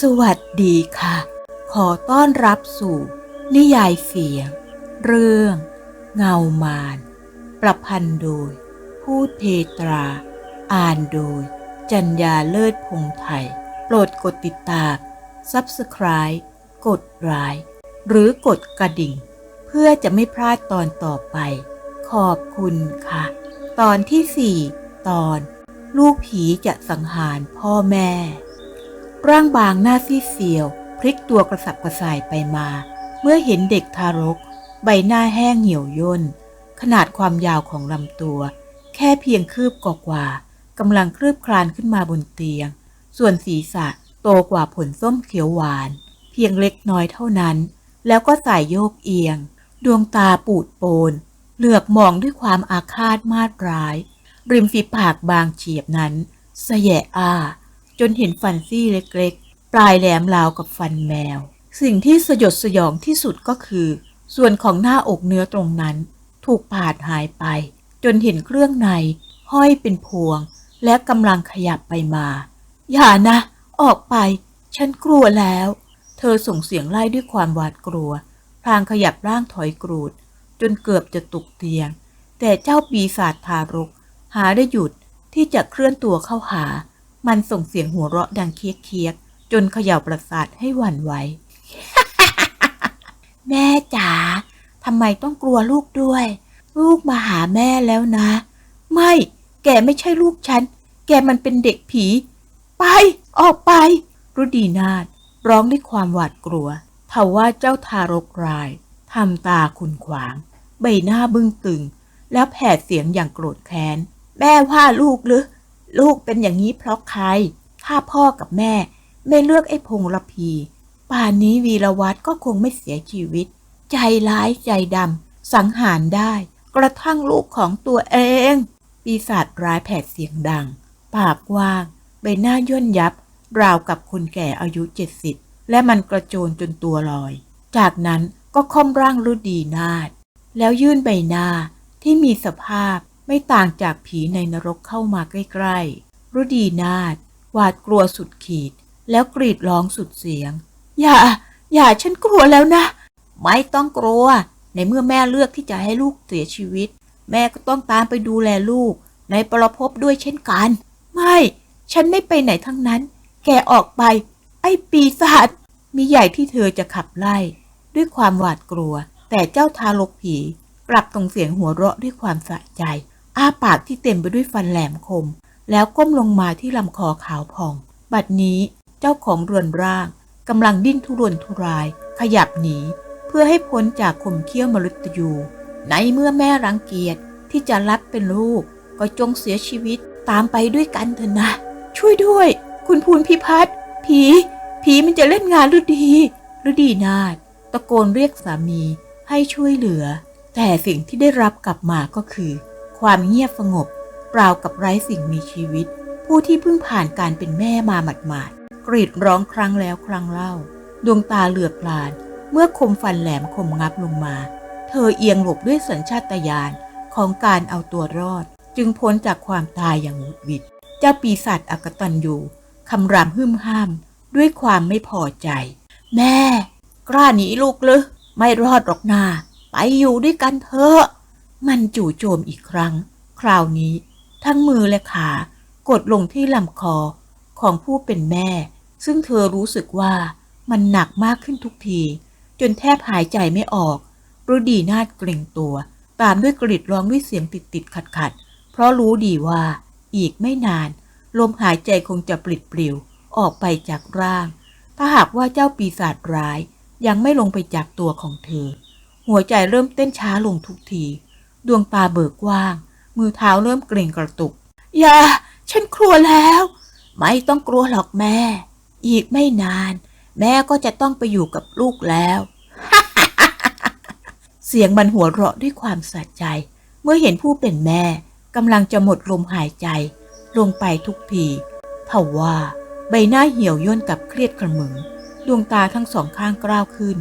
สวัสดีค่ะ ขอต้อนรับสู่ นิยายเสียง เรื่อง เงามานประพันธ์โดยผู้เพตรา อ่านโดย จัญญาเลิศพงไทย โปรดกดติดตาม Subscribe กดไลค์หรือกดกระดิ่ง เพื่อจะไม่พลาดตอนต่อไป ขอบคุณค่ะ ตอนที่ 4 ตอน ลูกผีจะสังหารพ่อแม่ ร่างบางหน้าซีเซียว พลิกตัวกระสับกระส่ายไปมา เมื่อเห็นเด็กทารก ใบหน้าแห้งเหี่ยวย่น ขนาดความยาวของลำตัว แค่เพียงคืบกว่ากำลังคลืบคลานขึ้นมาบนเตียง ส่วนศีรษะโตกว่าผลส้มเขียวหวาน เพียงเล็กน้อยเท่านั้น แล้วก็สายโยกเอียง ดวงตาปูดโปน เหลือบมองด้วยความอาฆาตมาดร้าย ริมฝีปากบางเฉียบนั้น เสแยะอ้า จนเห็นฟันซี่เล็กๆ ปลายแหลมราวกับฟันแมว สิ่งที่สยดสยองที่สุดก็คือ ส่วนของหน้าอกเนื้อตรงนั้น ถูกปาดหายไป จนเห็นเครื่องใน ห้อยเป็นพวง และกำลังขยับไปมา อย่านะ ออกไป ฉันกลัวแล้ว เธอส่งเสียงไล่ด้วยความหวาดกลัว พลางขยับร่างถอยกรูด จนเกือบจะตกเตียง แต่เจ้าปีศาจทารก หาได้หยุดที่จะเคลื่อนตัวเข้าหา มันส่งเสียงหัวเราะดังเคียกเคียกๆจนเขย่าประสาทให้หวั่นไหว แม่จ๋าทำไมต้องกลัวลูกด้วย ลูกมาหาแม่แล้วนะ ไม่ แกไม่ใช่ลูกฉัน แกมันเป็นเด็กผี ไป ออกไป รุดีนาถร้องด้วยความหวาดกลัวทว่าเจ้าทารกรายทำตาคุณขวาง ใบหน้าบึ้งตึง แล้วแผดเสียงอย่างโกรธแค้น แม่ว่าลูกหรือ ลูกเป็นอย่างนี้เพราะใคร ถ้าพ่อกับแม่ ไม่เลือกไอ้พงระพี ป่านนี้วีรวัตรก็คงไม่เสียชีวิต ใจร้ายใจดำสังหารได้ กระทั่งลูกของตัวเอง ปีศาจร้ายแผดเสียงดัง ปากกว้าง ใบหน้าย่นยับ ราวกับคนแก่อายุเจ็ดสิบและมันกระโจนจนตัวลอย จากนั้นก็ค่อมร่างรุดีนาถแล้วยื่นใบหน้าที่มีสภาพ ไม่ต่างจากผีในนรกเข้ามาใกล้ๆ รุดีนาถหวาดกลัวสุดขีด แล้วกรีดร้องสุดเสียง อย่า อย่าฉันกลัวแล้วนะ ไม่ต้องกลัว ในเมื่อแม่เลือกที่จะให้ลูกเสียชีวิต แม่ก็ต้องตามไปดูแลลูก ในปรภพด้วยเช่นกัน ไม่ ฉันไม่ไปไหนทั้งนั้น แกออกไป ไอ้ปีศาจ มีใหญ่ที่เธอจะขับไล่ ด้วยความหวาดกลัว แต่เจ้าทารกผีกลับตรงเสียงหัวเราะด้วยความสะใจ อ้าปากที่เต็มไปด้วยฟันแหลมคม แล้วก้มลงมาที่ลำคอขาวผ่อง บัดนี้เจ้าของเรือนร่างกำลังดิ้นทุรนทุราย ขยับหนี เพื่อให้พ้นจากข่มเขี้ยวมฤตยู ในเมื่อแม่รังเกียจที่จะรับเป็นลูก ก็จงเสียชีวิตตามไปด้วยกันเถอะนะ ช่วยด้วย คุณภูนพิพัฒน์ผี ผีมันจะเล่นงานฤดีฤดีนาถตะโกนเรียกสามีให้ช่วยเหลือ แต่สิ่งที่ได้รับกลับมาก็คือ ความเงียบสงบเปล่ากับไร้สิ่งมีชีวิต ผู้ที่เพิ่งผ่านการเป็นแม่มาหมาดๆกรีดร้องครั้งแล้วครั้งเล่า ดวงตาเหลือกลาน เมื่อคมฟันแหลมคมงับลงมา เธอเอียงหลบด้วยสัญชาตญาณของการเอาตัวรอด จึงพ้นจากความตายอย่างหวุดหวิด เจ้าปีศาจอากตันอยู่คำรามหึ่มห้าม ด้วยความไม่พอใจ แม่ กล้าหนีลูกเลยไม่รอดหรอกนาไปอยู่ด้วยกันเถอะ มันจู่โจมอีกครั้ง คราวนี้ ทั้งมือและขากดลงที่ลำคอของผู้เป็นแม่ ซึ่งเธอรู้สึกว่ามันหนักมากขึ้นทุกที จนแทบหายใจไม่ออกรุดีนาดเกรงตัว ตามด้วยกรีดร้องด้วยเสียงติดติดขัดขัดเพราะรู้ดีว่า อีกไม่นาน ลมหายใจคงจะปลิดปลิวออกไปจากร่าง ถ้าหากว่าเจ้าปีศาจร้ายยังไม่ลงไปจากตัวของเธอ หัวใจเริ่มเต้นช้าลงทุกที ดวงตาเบิกกว้าง มือเท้าเริ่มเกร็งกระตุก อย่า ฉันกลัวแล้ว ไม่ต้องกลัวหรอกแม่ อีกไม่นาน แม่ก็จะต้องไปอยู่กับลูกแล้ว เสียงมันหัวเราะด้วยความสะใจ เมื่อเห็นผู้เป็นแม่กำลังจะหมดลมหายใจ ลงไปทุกทีทว่า ใบหน้าเหี่ยวย่นกับเครียดกระหมึง ดวงตาทั้งสองข้างกล้าวขึ้น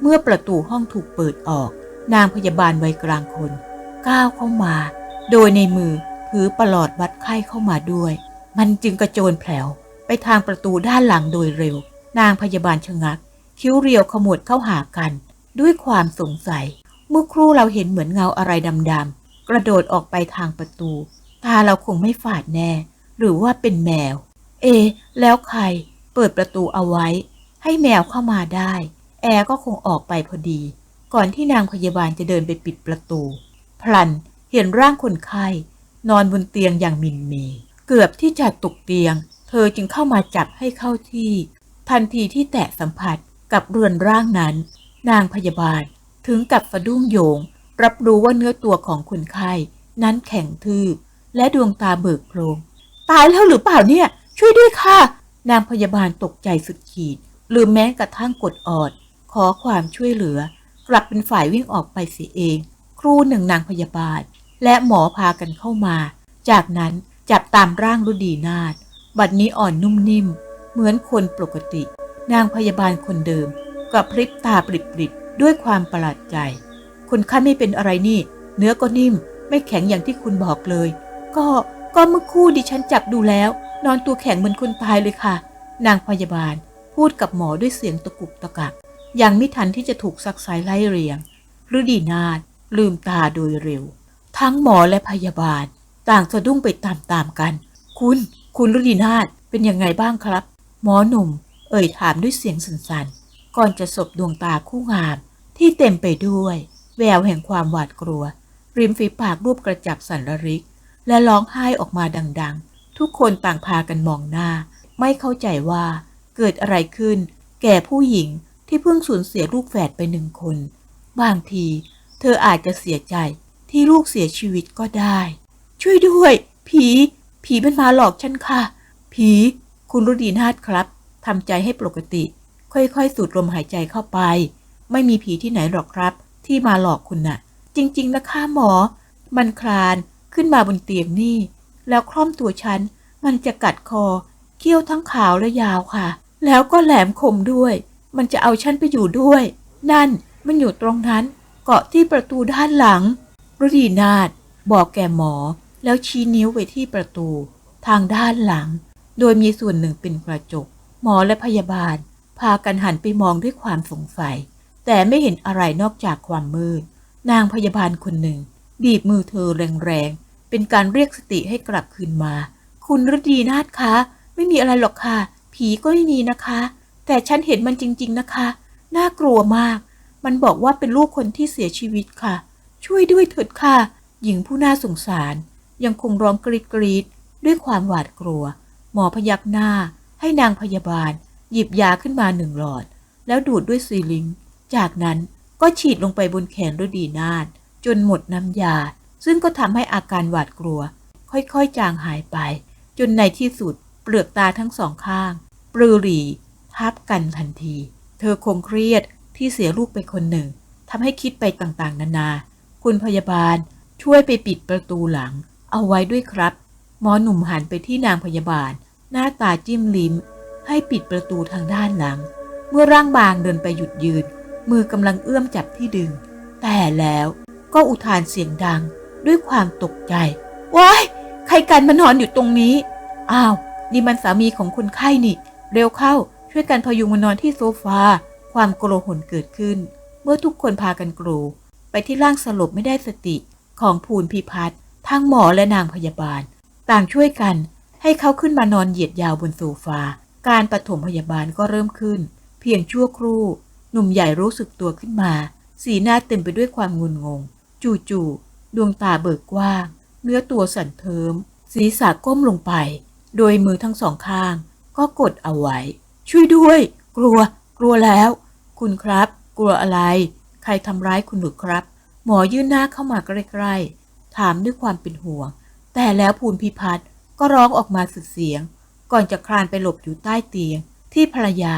เมื่อประตูห้องถูกเปิดออก นางพยาบาลวัยกลางคน ก้าวเข้ามา โดยในมือถือประหลอดวัดไข้เข้ามาด้วย มันจึงกระโจนแผลวไปทางประตูด้านหลังโดยเร็ว นางพยาบาลชะงัก คิ้วเรียวขมวดเข้าหากัน ด้วยความสงสัย เมื่อครู่เราเห็นเหมือนเงาอะไรดำๆกระโดดออกไปทางประตู ตาเราคงไม่ฝาดแน่ หรือว่าเป็นแมว เอ แล้วใคร เปิดประตูเอาไว้ ให้แมวเข้ามาได้ แอร์ก็คงออกไปพอดี ก่อนที่นางพยาบาลจะเดินไปปิดประตู พลันเห็นร่างคนไข้ นอนบนเตียงอย่างมินเมย์เกือบที่จะตกเตียง เธอจึงเข้ามาจับให้เข้าที่ ทันทีที่แตะสัมผัสกับเรือนร่างนั้น นางพยาบาลถึงกับสะดุ้งโยง รับรู้ว่าเนื้อตัวของคนไข้นั้นแข็งทื่อและดวงตาเบิกโพลงตายแล้วหรือเปล่าเนี่ย ช่วยด้วยค่ะ นางพยาบาลตกใจสุดขีด ลืมแม้กระทั่งกดออด ขอความช่วยเหลือ กลับเป็นฝ่ายวิ่งออกไปเสียเอง ครูหนึ่งนางพยาบาล และหมอพากันเข้ามา จากนั้นจับตามร่างรุดีนาถบัดนี้อ่อนนุ่มนิ่ม เหมือนคนปกติ นางพยาบาลคนเดิมกับพริบตาปริบๆด้วยความประหลาดใจ คนไข้ไม่เป็นอะไรนี่ เนื้อก็นิ่ม ไม่แข็งอย่างที่คุณบอกเลย ก็ก็เมื่อคู่ดิฉันจับดูแล้ว นอนตัวแข็งเหมือนคนตายเลยค่ะ นางพยาบาลพูดกับหมอด้วยเสียงตะกุกตะกัก ยังไม่ทันที่จะถูกซักไซไล่เรียงฤดีนาถ ลืมตาโดยเร็ว ทั้งหมอและพยาบาล ต่างสะดุ้งไปตามๆกัน คุณ คุณฤดีนาถเป็นยังไงบ้างครับ หมอหนุ่ม เอ่ยถามด้วยเสียงสั่นๆ ก่อนจะสบดวงตาคู่งาม ที่เต็มไปด้วย แววแห่งความหวาดกลัว ริมฝีปากรูปกระจับสันระริก และร้องไห้ออกมาดังๆ ทุกคนต่างพากันมองหน้า ไม่เข้าใจว่าเกิดอะไรขึ้น แก่ผู้หญิงที่เพิ่งสูญเสียลูกแฝดไปหนึ่งคน บางที เธออาจจะเสียใจที่ลูกเสียชีวิตก็ได้ ช่วยด้วย ผี ผีมันมาหลอกฉันค่ะ ผี คุณรุดีนาถครับทำใจให้ปกติ ค่อยๆ สูดลมหายใจเข้าไป ไม่มีผีที่ไหนหรอกครับ ที่มาหลอกคุณน่ะ จริงๆนะคะหมอ มันคลานขึ้นมาบนเตียงนี่ แล้วคล่อมตัวฉัน มันจะกัดคอ เขี้ยวทั้งขาวและยาวค่ะ แล้วก็แหลมคมด้วย มันจะเอาฉันไปอยู่ด้วย นั่น มันอยู่ตรงนั้น เกาะที่ประตูด้านหลังรุดีนาถบอกแก่หมอแล้วชี้นิ้วไปที่ประตู ทางด้านหลัง โดยมีส่วนหนึ่งเป็นกระจก หมอและพยาบาล พากันหันไปมองด้วยความสงสัย แต่ไม่เห็นอะไรนอกจากความมืด นางพยาบาลคนหนึ่ง บีบมือเธอแรงๆ เป็นการเรียกสติให้กลับคืนมา คุณฤดีนาถคะ ไม่มีอะไรหรอกค่ะ ผีก็ไม่มีนะคะ แต่ฉันเห็นมันจริง ๆนะคะ น่ากลัวมาก มันบอกว่าเป็นลูกคนที่เสียชีวิตค่ะ ช่วยด้วยเถิดค่ะ หญิงผู้น่าสงสาร ยังคงร้องกรีดกรีดด้วยความหวาดกลัว หมอพยักหน้า ให้นางพยาบาล หยิบยาขึ้นมาหนึ่งหลอด แล้วดูดด้วยซีลิง จากนั้นก็ฉีดลงไปบนแขนฤดีนาถจนหมดน้ำยา ซึ่งก็ทำให้อาการหวาดกลัว ค่อยๆ จางหายไป จนในที่สุด เปลือกตาทั้งสองข้าง ปลือหรีทับกันทันที เธอคงเครียด ที่เสียลูกไปคนหนึ่งทำให้คิดไปต่างๆ นานา คุณพยาบาลช่วยไปปิดประตูหลัง เอาไว้ด้วยครับ หมอหนุ่มหันไปที่นางพยาบาล หน้าตาจิ้มลิ้ม ให้ปิดประตูทางด้านหลัง เมื่อร่างบางเดินไปหยุดยืน มือกำลังเอื้อมจับที่ดึง แต่แล้วก็อุทานเสียงดังด้วยความตกใจ ว้าย ใครกันมานอนอยู่ตรงนี้ อ้าว นี่มันสามีของคนไข้นี่ เร็วเข้า ช่วยกันพยุงมานอนที่โซฟา ความโกลหลเกิดขึ้น เมื่อทุกคนพากันกรูไปที่ร่างสลบไม่ได้สติของภูนพิพัฒน์ทั้งหมอและนางพยาบาล ต่างช่วยกันให้เขาขึ้นมานอนเหยียดยาวบนโซฟา การปฐมพยาบาลก็เริ่มขึ้น เพียงชั่วครู่ หนุ่มใหญ่รู้สึกตัวขึ้นมา สีหน้าเต็มไปด้วยความงุนงง จู่ๆดวงตาเบิกกว้าง เนื้อตัวสั่นเทิม ศีรษะก้มลงไป โดยมือทั้งสองข้าง ก็กดเอาไว้ ช่วยด้วย กลัว กลัวแล้ว คุณครับ กลัวอะไร ใครทำร้ายคุณหรือครับ หมอยื่นหน้าเข้ามาใกล้ๆ ถามด้วยความเป็นห่วง แต่แล้วภูนพิพัฒน์ก็ร้องออกมาสุดเสียง ก่อนจะคลานไปหลบอยู่ใต้เตียง ที่ภรรยา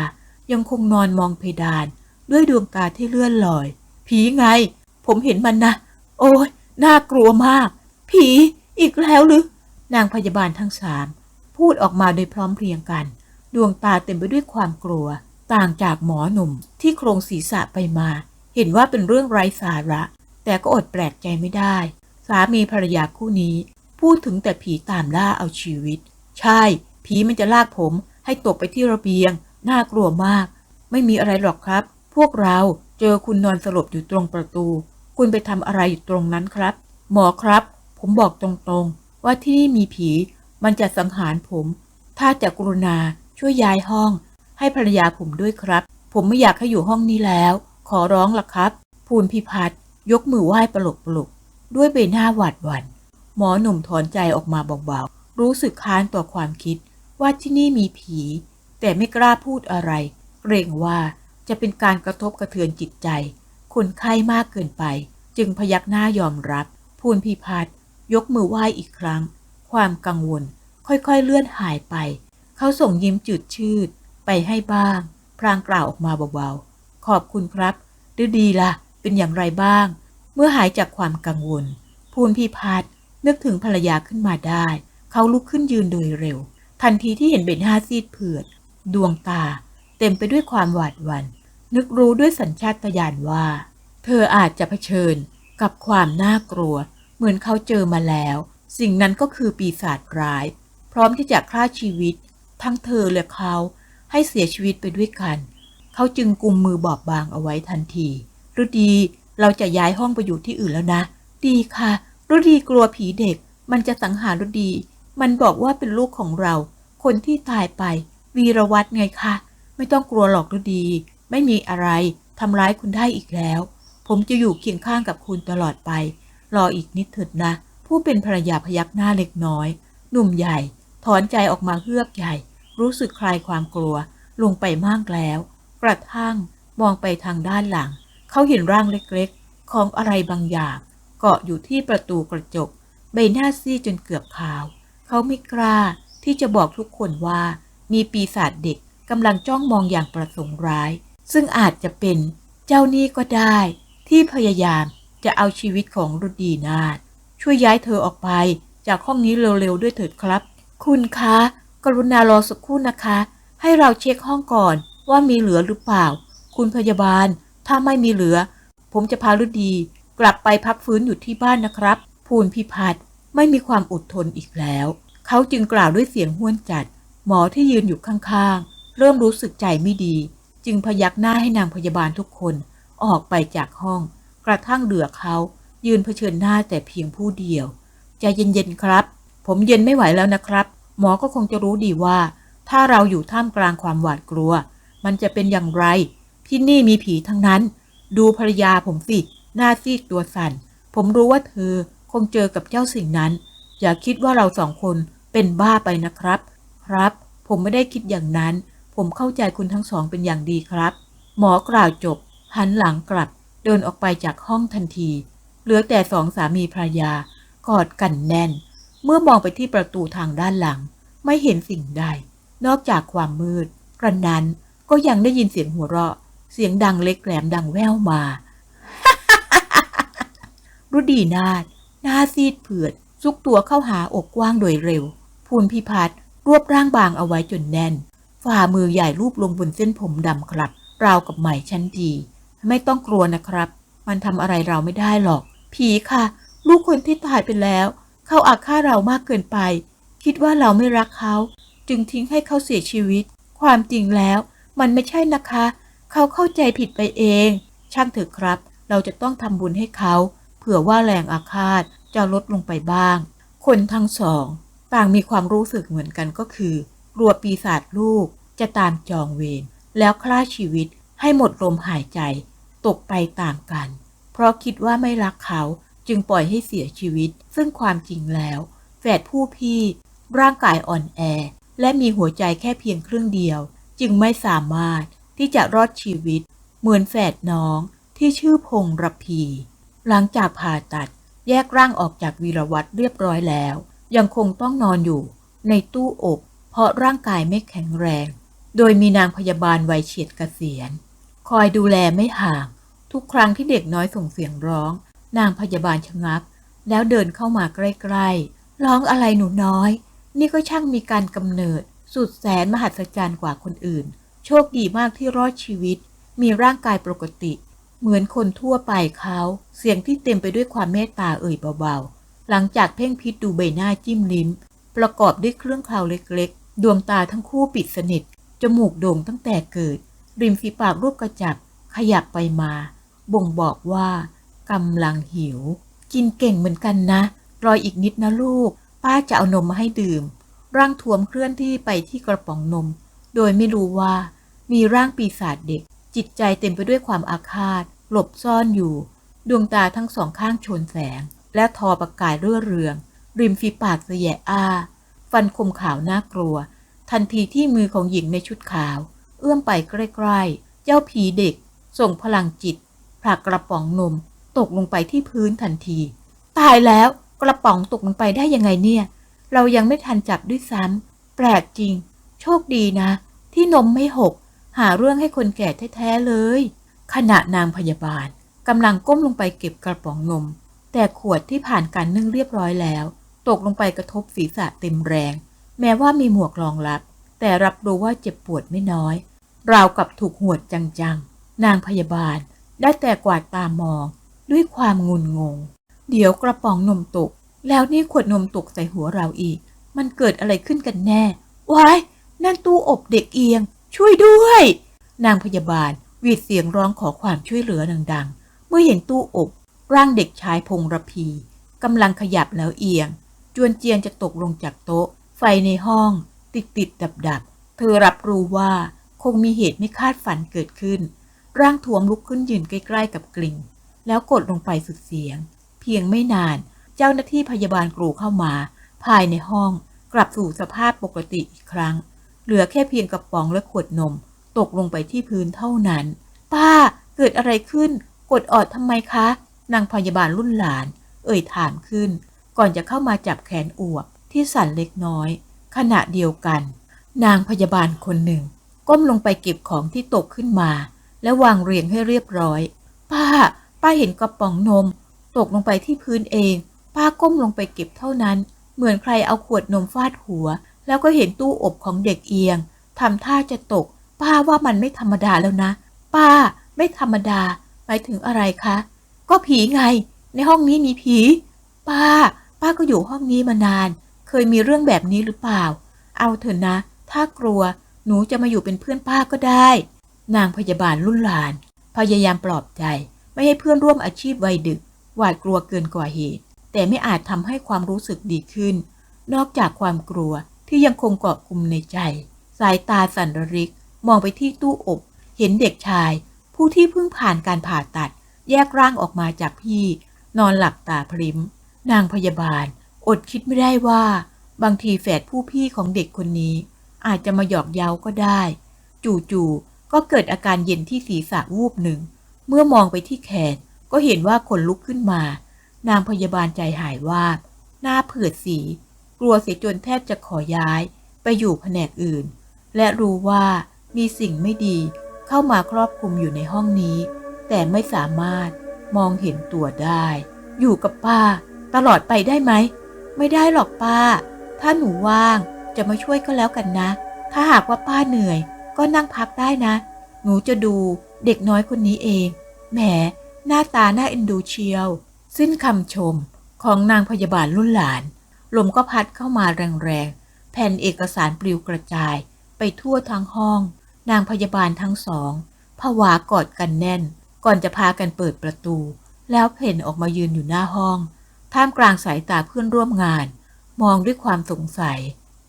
ยังคงนอนมองเพดาน ด้วยดวงตาที่เลื่อนลอย ผีไง ผมเห็นมันนะ โอ้ยน่ากลัวมาก ผีอีกแล้วหรือ นางพยาบาลทั้งสามพูดออกมาโดยพร้อมเพรียงกัน ดวงตาเต็มไปด้วยความกลัว ต่างจากหมอหนุ่มที่โครงศีรษะไปมา เห็นว่าเป็นเรื่องไร้สาระ แต่ก็อดแปลกใจไม่ได้ สามีภรรยาคู่นี้ พูดถึงแต่ผีตามล่าเอาชีวิต ใช่ ผีมันจะลากผม ให้ตกไปที่ระเบียง น่ากลัวมาก ไม่มีอะไรหรอกครับ พวกเราเจอคุณนอนสลบอยู่ตรงประตู คุณไปทำอะไรอยู่ตรงนั้นครับ หมอครับ ผมบอกตรงๆ ว่าที่นี่มีผี มันจะสังหารผม ถ้าจะกรุณาช่วยย้ายห้อง ให้ภรรยาผมด้วยครับ ผมไม่อยากให้อยู่ห้องนี้แล้ว ขอร้องล่ะครับ ภูนพิพัฒน์ยกมือไหว้ปลกปลุกด้วยใบหน้าหวาดหวัน่นหมอหนุ่มถอนใจออกมาเบาๆ รู้สึกค้านต่อความคิดว่าที่นี่มีผี แต่ไม่กล้าพูดอะไร เกรงว่าจะเป็นการกระทบกระเทือนจิตใจ คนไข้มากเกินไป จึงพยักหน้ายอมรับ ภูนพิพัฒน์ยกมือไหว้อีกครั้ง ความกังวล ค่อยๆเลื่อนหายไป เขาส่งยิ้มจืดชืด ไปให้บ้าง พรางกล่าวออกมาเบาๆ ขอบคุณครับดืดีละ่ะ เป็นอย่างไรบ้าง เมื่อหายจากความกังวล ภูนพิพัฒน์นึกถึงภรรยาขึ้นมาได้ เขาลุกขึ้นยืนโดยเร็ว ทันทีที่เห็นเบนห้าซีดเผือด ดวงตา เต็มไปด้วยความหวาดหวัน่น นึกรู้ด้วยสัญชาตญาณว่า เธออาจจะเผชิญกับความน่ากลัว เหมือนเขาเจอมาแล้ว สิ่งนั้นก็คือปีศาจร้าย พร้อมที่จะฆ่าชีวิต ทั้งเธอและเขา ให้เสียชีวิตไปด้วยกัน เขาจึงกุมมือ บอบบางเอาไว้ทันทีรุดีเราจะย้ายห้องไปอยู่ที่อื่นแล้วนะ ดีค่ะรุดีกลัวผีเด็ก มันจะสังหารรุดี มันบอกว่าเป็นลูกของเรา คนที่ตายไป วีรวัตรไงคะไม่ต้องกลัวหรอกรุดี ไม่มีอะไรทำร้ายคุณได้อีกแล้ว ผมจะอยู่เคียงข้างกับคุณตลอดไป รออีกนิดเถิดนะ ผู้เป็นภรรยาพยักหน้าเล็กน้อย หนุ่มใหญ่ ถอนใจออกมาเฮือกใหญ่ รู้สึกคลายความกลัว ลงไปมากแล้ว กระทั่งมองไปทางด้านหลัง เขาเห็นร่างเล็กๆ ของอะไรบางอย่าง เกาะอยู่ที่ประตูกระจก ใบหน้าซีดจนเกือบขาว เขาไม่กล้าที่จะบอกทุกคนว่า มีปีศาจเด็กกำลังจ้องมองอย่างประสงค์ร้าย ซึ่งอาจจะเป็นเจ้านี้ก็ได้ ที่พยายามจะเอาชีวิตของรุดีนาถช่วยย้ายเธอออกไปจากห้องนี้เร็วๆด้วยเถิดครับ คุณคะ กรุณารอสักครู่นะคะ ให้เราเช็คห้องก่อนว่ามีเหลือหรือเปล่า คุณพยาบาล ถ้าไม่มีเหลือ ผมจะพารุดีกลับไปพักฟื้นอยู่ที่บ้านนะครับ ภูนพิพัฒน์ไม่มีความอดทนอีกแล้ว เขาจึงกล่าวด้วยเสียงห้วนจัด หมอที่ยืนอยู่ข้างๆ เริ่มรู้สึกใจไม่ดี จึงพยักหน้าให้นางพยาบาลทุกคนออกไปจากห้อง กระทั่งเหลือเขายืนเผชิญหน้าแต่เพียงผู้เดียว ใจเย็นๆครับ ผมเย็นไม่ไหวแล้วนะครับ หมอก็คงจะรู้ดีว่า ถ้าเราอยู่ท่ามกลางความหวาดกลัว มันจะเป็นอย่างไร ที่นี่มีผีทั้งนั้น ดูภรรยาผมสิ หน้าซีดตัวสั่น ผมรู้ว่าเธอคงเจอกับเจ้าสิ่งนั้น อย่าคิดว่าเราสองคนเป็นบ้าไปนะครับ ครับ ผมไม่ได้คิดอย่างนั้น ผมเข้าใจคุณทั้งสองเป็นอย่างดีครับ หมอกล่าวจบ หันหลังกลับ เดินออกไปจากห้องทันที เหลือแต่สองสามีภรรยากอดกันแน่น เมื่อมองไปที่ประตูทางด้านหลัง ไม่เห็นสิ่งใด นอกจากความมืดกระนั้นก็ยังได้ยินเสียงหัวเราะ เสียงดังเล็กแหลมดังแว่วมา รุดีนาถหน้าซีดเผือด ซุกตัวเข้าหาอกกว้างโดยเร็วภูนพิพัฒน์รวบร่างบางเอาไว้จนแน่น ฝ่ามือใหญ่รูปลงบนเส้นผมดำครับ ราวกับไหมชั้นดี ไม่ต้องกลัวนะครับ มันทำอะไรเราไม่ได้หรอก ผีค่ะ ลูกคนที่ตายไปแล้ว เขาอาฆาตเรามากเกินไป คิดว่าเราไม่รักเขา จึงทิ้งให้เขาเสียชีวิต ความจริงแล้ว มันไม่ใช่นะคะ เขาเข้าใจผิดไปเอง ช่างเถอะครับ เราจะต้องทำบุญให้เขา เผื่อว่าแรงอาฆาตจะลดลงไปบ้าง คนทั้งสอง ต่างมีความรู้สึกเหมือนกันก็คือกลัวปีศาจลูกจะตามจองเวรแล้วฆ่าชีวิตให้หมดลมหายใจ ตกไปตามกัน เพราะคิดว่าไม่รักเขา จึงปล่อยให้เสียชีวิต ซึ่งความจริงแล้ว แฝดผู้พี่ ร่างกายอ่อนแอ และมีหัวใจแค่เพียงครึ่งเดียว จึงไม่สามารถที่จะรอดชีวิต เหมือนแฝดน้องที่ชื่อพงรพี หลังจากผ่าตัดแยกร่างออกจากวีรวัตรเรียบร้อยแล้ว ยังคงต้องนอนอยู่ในตู้อบ เพราะร่างกายไม่แข็งแรง โดยมีนางพยาบาลวัยเฉียดเกษียณ คอยดูแลไม่ห่าง ทุกครั้งที่เด็กน้อยส่งเสียงร้อง นางพยาบาลชะงัก แล้วเดินเข้ามาใกล้ๆ ร้องอะไรหนูน้อย นี่ก็ช่างมีการกำเนิด สุดแสนมหัศจรรย์กว่าคนอื่น โชคดีมากที่รอดชีวิต มีร่างกายปกติ เหมือนคนทั่วไปเขา เสียงที่เต็มไปด้วยความเมตตาเอ่ยเบาๆ หลังจากเพ่งพิษดูใบหน้าจิ้มลิ้ม ประกอบด้วยเครื่องคราวเล็กๆ ดวงตาทั้งคู่ปิดสนิท จมูกโด่งตั้งแต่เกิด ริมฝีปากรูปกระจับขยับไปมา บ่งบอกว่า กำลังหิว กินเก่งเหมือนกันนะ รออีกนิดนะลูก ป้าจะเอานมมาให้ดื่ม ร่างทวมเคลื่อนที่ไปที่กระป๋องนม โดยไม่รู้ว่า มีร่างปีศาจเด็ก จิตใจเต็มไปด้วยความอาฆาต หลบซ่อนอยู่ ดวงตาทั้งสองข้างชนแสง และทอประกายเรื่อเรือง ริมฝีปากเสยะอ้า ฟันคมขาวน่ากลัว ทันทีที่มือของหญิงในชุดขาว เอื้อมไปใกล้ๆ เจ้าผีเด็ก ส่งพลังจิตผลักกระป๋องนม ตกลงไปที่พื้นทันที ตายแล้วกระป๋องตกลงไปได้ยังไงเนี่ย เรายังไม่ทันจับด้วยซ้ำแปลกจริง โชคดีนะ ที่นมไม่หก หาเรื่องให้คนแก่แท้ๆเลย ขณะนางพยาบาลกำลังก้มลงไปเก็บกระป๋องนม แต่ขวดที่ผ่านการนึ่งเรียบร้อยแล้ว ตกลงไปกระทบศีรษะเต็มแรง แม้ว่ามีหมวกรองรับ แต่รับรู้ว่าเจ็บปวดไม่น้อย ราวกับถูกหวดจังๆ นางพยาบาลได้แต่กวาดตามอง ด้วยความงุนงง เดี๋ยวกระป๋องนมตก แล้วนี่ขวดนมตกใส่หัวเราอีก มันเกิดอะไรขึ้นกันแน่ วาย นั่นตู้อบเด็กเอียง ช่วยด้วย นางพยาบาลหวีดเสียงร้องขอความช่วยเหลือดังๆ เมื่อเห็นตู้อบ ร่างเด็กชายพงระพีกำลังขยับแล้วเอียง จวนเจียนจะตกลงจากโต๊ะ ไฟในห้อง ติดติดดับดับเธอรับรู้ว่าคงมีเหตุไม่คาดฝันเกิดขึ้น ร่างทวมลุกขึ้นยืนใกล้ ๆ กับกลิ่ง แล้วกดลงไปสุดเสียง เพียงไม่นาน เจ้าหน้าที่พยาบาลกรูเข้ามา ภายในห้องกลับสู่สภาพปกติอีกครั้ง เหลือแค่เพียงกระป๋องและขวดนม ตกลงไปที่พื้นเท่านั้น ป้าเกิดอะไรขึ้น กดออดทำไมคะ นางพยาบาลรุ่นหลาน เอ่ยถามขึ้น ก่อนจะเข้ามาจับแขนอวบที่สั่นเล็กน้อย ขณะเดียวกัน นางพยาบาลคนหนึ่ง ก้มลงไปเก็บของที่ตกขึ้นมา และวางเรียงให้เรียบร้อย ป้า ป้าเห็นกระป๋องนม ตกลงไปที่พื้นเอง ป้าก้มลงไปเก็บเท่านั้น เหมือนใครเอาขวดนมฟาดหัว แล้วก็เห็นตู้อบของเด็กเอียงทำท่าจะตก ป้าว่ามันไม่ธรรมดาแล้วนะ ป้า ไม่ธรรมดา หมายถึงอะไรคะ ก็ผีไง ในห้องนี้มีผี ป้า ป้าก็อยู่ห้องนี้มานาน เคยมีเรื่องแบบนี้หรือเปล่า เอาเถอะนะ ถ้ากลัว หนูจะมาอยู่เป็นเพื่อนป้าก็ได้ นางพยาบาลรุ่นหลาน พยายามปลอบใจ ไม่ให้เพื่อนร่วมอาชีพวัยดึก หวาดกลัวเกินกว่าเหตุ แต่ไม่อาจทำให้ความรู้สึกดีขึ้น นอกจากความกลัวที่ยังคงเกาะกลุ่มในใจ สายตาสันริก มองไปที่ตู้อบ เห็นเด็กชาย ผู้ที่เพิ่งผ่านการผ่าตัด แยกร่างออกมาจากพี่ นอนหลับตาพริมนางพยาบาล อดคิดไม่ได้ว่า บางทีแฝดผู้พี่ของเด็กคนนี้ อาจจะมาหยอกเย้าก็ได้ จู่ๆก็เกิดอาการเย็นที่ศีรษะวูบหนึ่ง เมื่อมองไปที่แขนก็เห็นว่าขนลุกขึ้นมา นางพยาบาลใจหายวาบหน้าเผือดสี กลัวเสียจนแทบจะขอย้าย ไปอยู่แผนกอื่น และรู้ว่ามีสิ่งไม่ดีเข้ามาครอบคลุมอยู่ในห้องนี้ แต่ไม่สามารถมองเห็นตัวได้ อยู่กับป้า ตลอดไปได้ไหม ไม่ได้หรอกป้า ถ้าหนูว่างจะมาช่วยก็แล้วกันนะ ถ้าหากว่าป้าเหนื่อย ก็นั่งพักได้นะ หนูจะดูเด็กน้อยคนนี้เอง แหม หน้าตาน่าเอ็นดูเชียว สิ้นคำชมของนางพยาบาลรุ่นหลาน ลมก็พัดเข้ามาแรงๆ แผ่นเอกสารปลิวกระจาย ไปทั่วทั้งห้อง นางพยาบาลทั้งสองผวากอดกันแน่น ก่อนจะพากันเปิดประตู แล้วเพ่นออกมายืนอยู่หน้าห้อง ท่ามกลางสายตาเพื่อนร่วมงาน มองด้วยความสงสัย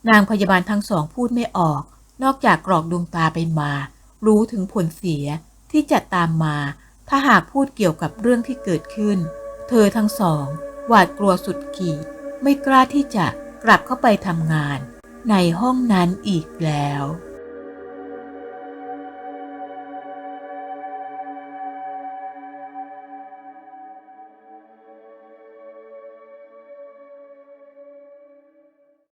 นางพยาบาลทั้งสองพูดไม่ออก นอกจากกรอกดวงตาไปมา รู้ถึงผลเสียที่จะตามมา ถ้าหากพูดเกี่ยวกับเรื่องที่เกิดขึ้น เธอทั้งสอง หวาดกลัวสุดขีด ไม่กล้าที่จะกลับเข้าไปทำงาน ในห้องนั้นอีกแล้ว